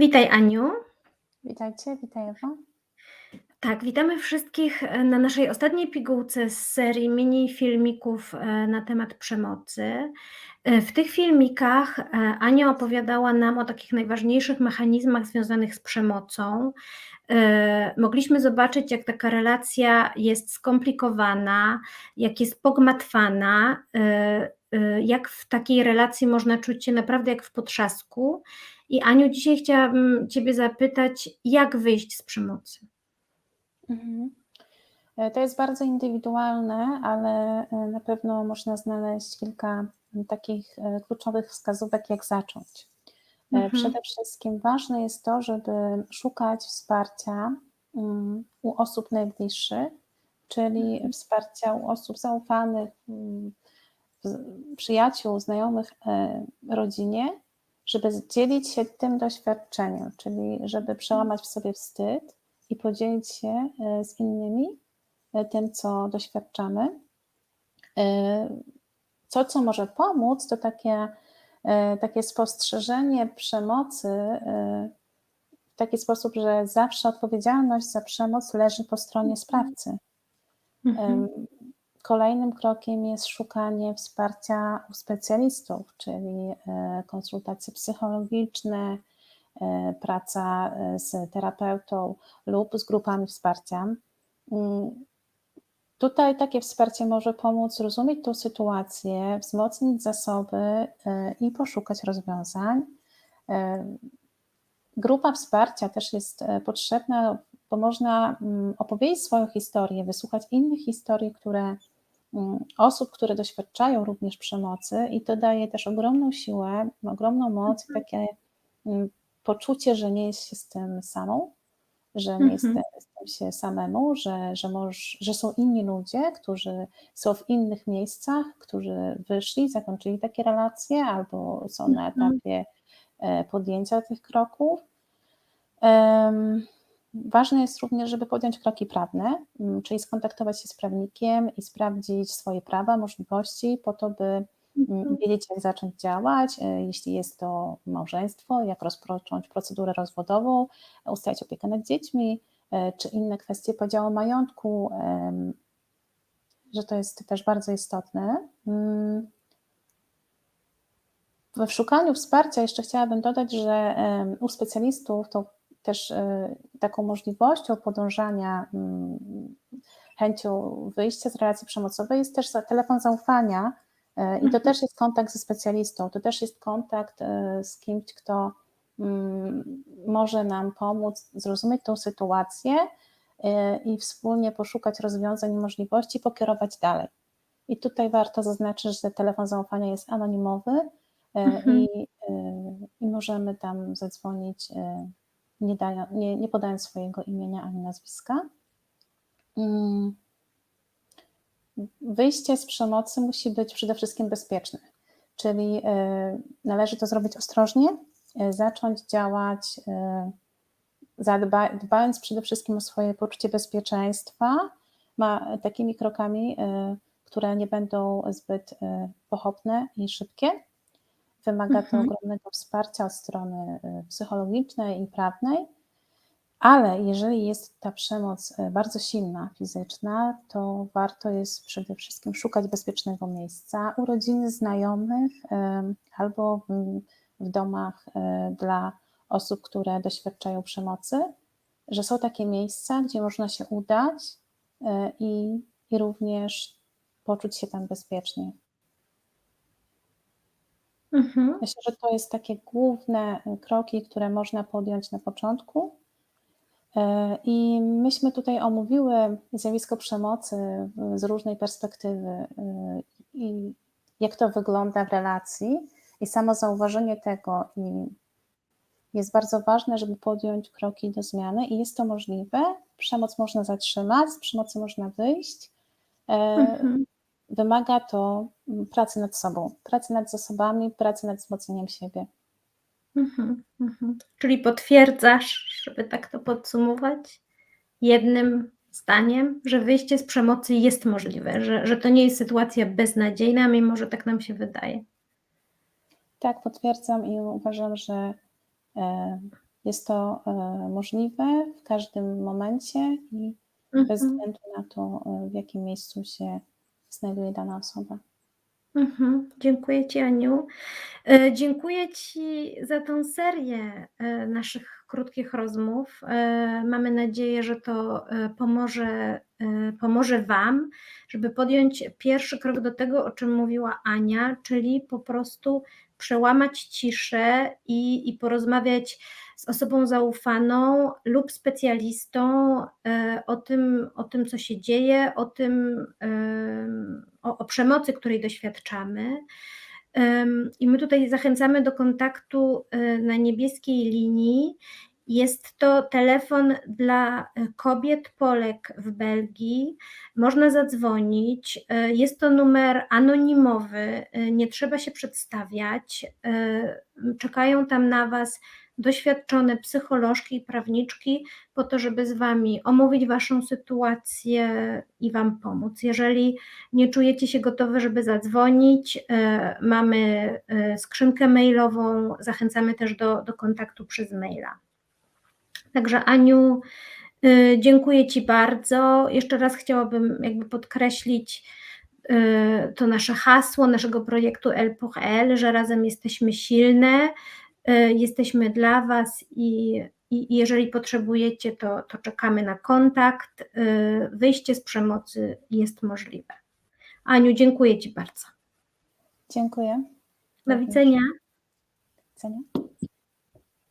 Witaj Aniu. Witajcie, witaj Ewo. Tak, witamy wszystkich e, na naszej ostatniej pigułce z serii mini filmików e, na temat przemocy. E, w tych filmikach Ania opowiadała nam o takich najważniejszych mechanizmach związanych z przemocą. Mogliśmy zobaczyć, jak taka relacja jest skomplikowana, jak jest pogmatwana, jak w takiej relacji można czuć się naprawdę jak w potrzasku. I Aniu, dzisiaj chciałabym Ciebie zapytać, jak wyjść z przemocy? Mhm. E, to jest bardzo indywidualne, ale e, na pewno można znaleźć kilka takich e, kluczowych wskazówek, jak zacząć. Mhm. Przede wszystkim ważne jest to, żeby szukać wsparcia mm, u osób najbliższych, czyli mhm. wsparcia u osób zaufanych, mm, przyjaciół, znajomych, rodzinie, żeby dzielić się tym doświadczeniem, czyli żeby przełamać w sobie wstyd i podzielić się e, z innymi e, tym, co doświadczamy. Co, e, co może pomóc, to takie, takie spostrzeżenie przemocy w taki sposób, że zawsze odpowiedzialność za przemoc leży po stronie sprawcy. Mhm. Kolejnym krokiem jest szukanie wsparcia u specjalistów, czyli e, konsultacje psychologiczne, e, praca e, z terapeutą lub z grupami wsparcia. Mm, tutaj takie wsparcie może pomóc zrozumieć tę sytuację, wzmocnić zasoby i poszukać rozwiązań. Grupa wsparcia też jest potrzebna, bo można mm, opowiedzieć swoją historię, wysłuchać innych historii, które Mm, osób, które doświadczają również przemocy, i to daje też ogromną siłę, ogromną moc, mhm. takie mm, poczucie, że nie jest się z tym samą, że nie jest mhm. z tym się samemu, że, że, moż, że są inni ludzie, którzy są w innych miejscach, którzy wyszli, zakończyli takie relacje albo są na mhm. etapie e, podjęcia tych kroków. Ważne jest również, żeby podjąć kroki prawne, mm, czyli skontaktować się z prawnikiem i sprawdzić swoje prawa, możliwości, po to, by mm, mhm. wiedzieć, jak zacząć działać, e, jeśli jest to małżeństwo, jak rozpocząć procedurę rozwodową, ustalić opiekę nad dziećmi, e, czy inne kwestie podziału majątku, że to jest też bardzo istotne. Mm. We szukaniu wsparcia jeszcze chciałabym dodać, że u specjalistów to też e, taką możliwością podążania mm, chęcią wyjścia z relacji przemocowej jest też telefon zaufania e, i to mhm. też jest kontakt ze specjalistą, to też jest kontakt e, z kimś, kto mm, może nam pomóc zrozumieć tą sytuację i wspólnie poszukać rozwiązań i możliwości, pokierować dalej. I tutaj warto zaznaczyć, że telefon zaufania jest anonimowy mhm. i, i możemy tam zadzwonić nie, dają, nie, nie podając swojego imienia ani nazwiska. Mm. Wyjście z przemocy musi być przede wszystkim bezpieczne, czyli e, należy to zrobić ostrożnie, e, zacząć działać e, dbając przede wszystkim o swoje poczucie bezpieczeństwa, ma takimi krokami, które nie będą zbyt pochopne i szybkie. Wymaga to mhm. ogromnego wsparcia od strony y, psychologicznej i prawnej, ale jeżeli jest ta przemoc y, bardzo silna, fizyczna, to warto jest przede wszystkim szukać bezpiecznego miejsca u rodziny, znajomych albo w, domach y, dla osób, które doświadczają przemocy, że są takie miejsca, gdzie można się udać i, i również poczuć się tam bezpiecznie. Mhm. Myślę, że to jest takie główne y, kroki, które można podjąć na początku. E, I myśmy tutaj omówiły zjawisko przemocy z różnej perspektywy i jak to wygląda w relacji. I samo zauważenie tego i jest bardzo ważne, żeby podjąć kroki do zmiany i jest to możliwe. Przemoc można zatrzymać, z przemocy można wyjść. E, mhm wymaga to mm, pracy nad sobą, pracy nad zasobami, pracy nad wzmocnieniem siebie. Mhm, mhm. Czyli potwierdzasz, żeby tak to podsumować, jednym zdaniem, że wyjście z przemocy jest możliwe, że, że to nie jest sytuacja beznadziejna, mimo że tak nam się wydaje. Tak, potwierdzam i uważam, że e, jest to e, możliwe w każdym momencie i bez Mhm. względu na to, e, w jakim miejscu się znajduje dana osoba. Mhm. Dziękuję Ci, Aniu. E, Dziękuję Ci za tą serię e, naszych krótkich rozmów. E, Mamy nadzieję, że to pomoże, pomoże Wam, żeby podjąć pierwszy krok do tego, o czym mówiła Ania, czyli po prostu przełamać ciszę i, i porozmawiać z osobą zaufaną lub specjalistą e, o tym, o tym, co się dzieje, o tym, o, o przemocy, której doświadczamy. I my tutaj zachęcamy do kontaktu e, na niebieskiej linii. Jest to telefon dla e, kobiet Polek w Belgii. Można zadzwonić. E, Jest to numer anonimowy, e, nie trzeba się przedstawiać. Czekają tam na Was doświadczone psycholożki i prawniczki po to, żeby z Wami omówić Waszą sytuację i Wam pomóc. Jeżeli nie czujecie się gotowe, żeby zadzwonić, mamy skrzynkę mailową, zachęcamy też do, do kontaktu przez maila. Także Aniu, y, dziękuję Ci bardzo. Jeszcze raz chciałabym jakby podkreślić y, to nasze hasło naszego projektu El pour że razem jesteśmy silne, y, jesteśmy dla Was i, i jeżeli potrzebujecie, to, to czekamy na kontakt. Wyjście z przemocy jest możliwe. Aniu, dziękuję Ci bardzo. Dziękuję. Do widzenia. Do widzenia.